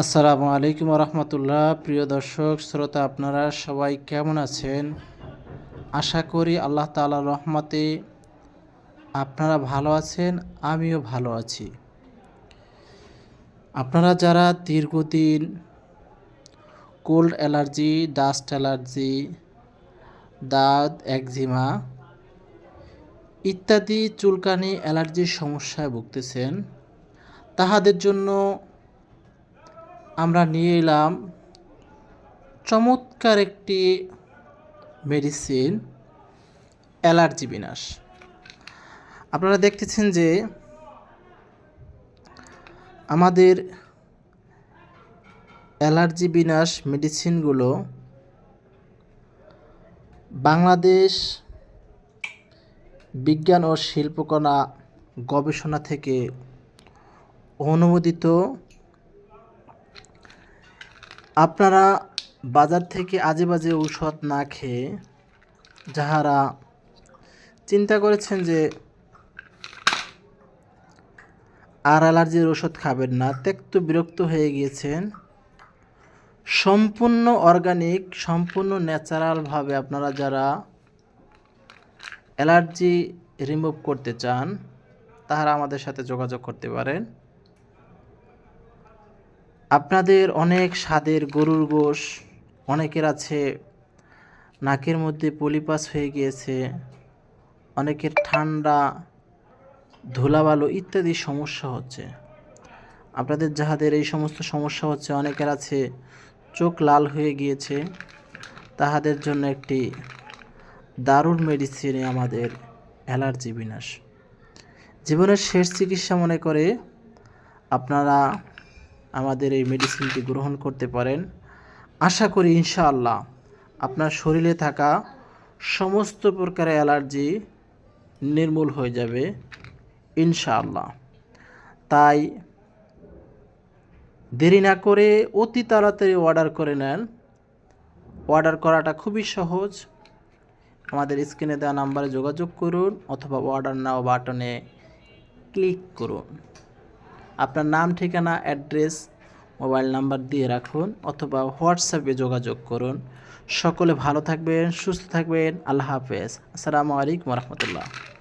আসসালামু আলাইকুম রহমতুল্লাহ প্রিয় দর্শক, শ্রোতা আপনারা সবাই কেমন আছেন? আশা করি আল্লাহ তাআলার রহমতে আপনারা ভালো আছেন, আমিও ভালো আছি। আপনারা যারা দীর্ঘদিন কোল্ড অ্যালার্জি, ডাস্ট অ্যালার্জি, দাঁত, একজিমা ইত্যাদি চুলকানি, অ্যালার্জির সমস্যায় ভুগতেছেন, তাহাদের জন্য আমরা নিয়ে এলাম চমৎকার একটি মেডিসিন অ্যালার্জি বিনাশ। আপনারা দেখতেছেন যে আমাদের অ্যালার্জি বিনাশ মেডিসিনগুলো বাংলাদেশ বিজ্ঞান ও শিল্পকলা গবেষণা থেকে অনুমোদিত আপনারা বাজার থেকে আজে বাজে ঔষধ না খেয়ে যাহারা চিন্তা করেছেন যে আর অ্যালার্জির ওষুধ খাবেন না, ত্যক্ত বিরক্ত হয়ে গিয়েছেন, সম্পূর্ণ অর্গানিক সম্পূর্ণ ন্যাচারালভাবে আপনারা যারা অ্যালার্জি রিমুভ করতে চান, তাহারা আমাদের সাথে যোগাযোগ করতে পারেন। আপনাদের অনেক স্বাদের গরুর গোশ, অনেকের আছে নাকের মধ্যে পলিপাস হয়ে গিয়েছে, অনেকের ঠান্ডা, ধুলাবালো ইত্যাদি সমস্যা হচ্ছে। আপনাদের যাহাদের এই সমস্ত সমস্যা হচ্ছে, অনেকের আছে চোখ লাল হয়ে গিয়েছে, তাহাদের জন্য একটি দারুণ মেডিসিন আমাদের অ্যালার্জি বিনাশ। জীবনের শেষ চিকিৎসা মনে করে আপনারা আমাদের এই মেডিসিনটি গ্রহণ করতে পারেন। আশা করি ইনশাআল্লাহ আপনার শরীরে থাকা সমস্ত প্রকারের অ্যালার্জি নির্মূল হয়ে যাবে ইনশাআল্লাহ। তাই দেরি না করে অতি তাড়াতাড়ি অর্ডার করে নেন। অর্ডার করাটা খুবই সহজ। আমাদের স্ক্রিনে দেওয়া নাম্বারে যোগাযোগ করুন অথবা অর্ডার নাও বাটনে ক্লিক করুন। আপনার নাম, ঠিকানা, অ্যাড্রেস, মোবাইল নাম্বার দিয়ে রাখুন অথবা হোয়াটসঅ্যাপে যোগাযোগ করুন। সকলে ভালো থাকবেন, সুস্থ থাকবেন। আল্লাহ হাফেজ। আসসালামু আলাইকুম রহমতুল্লাহ।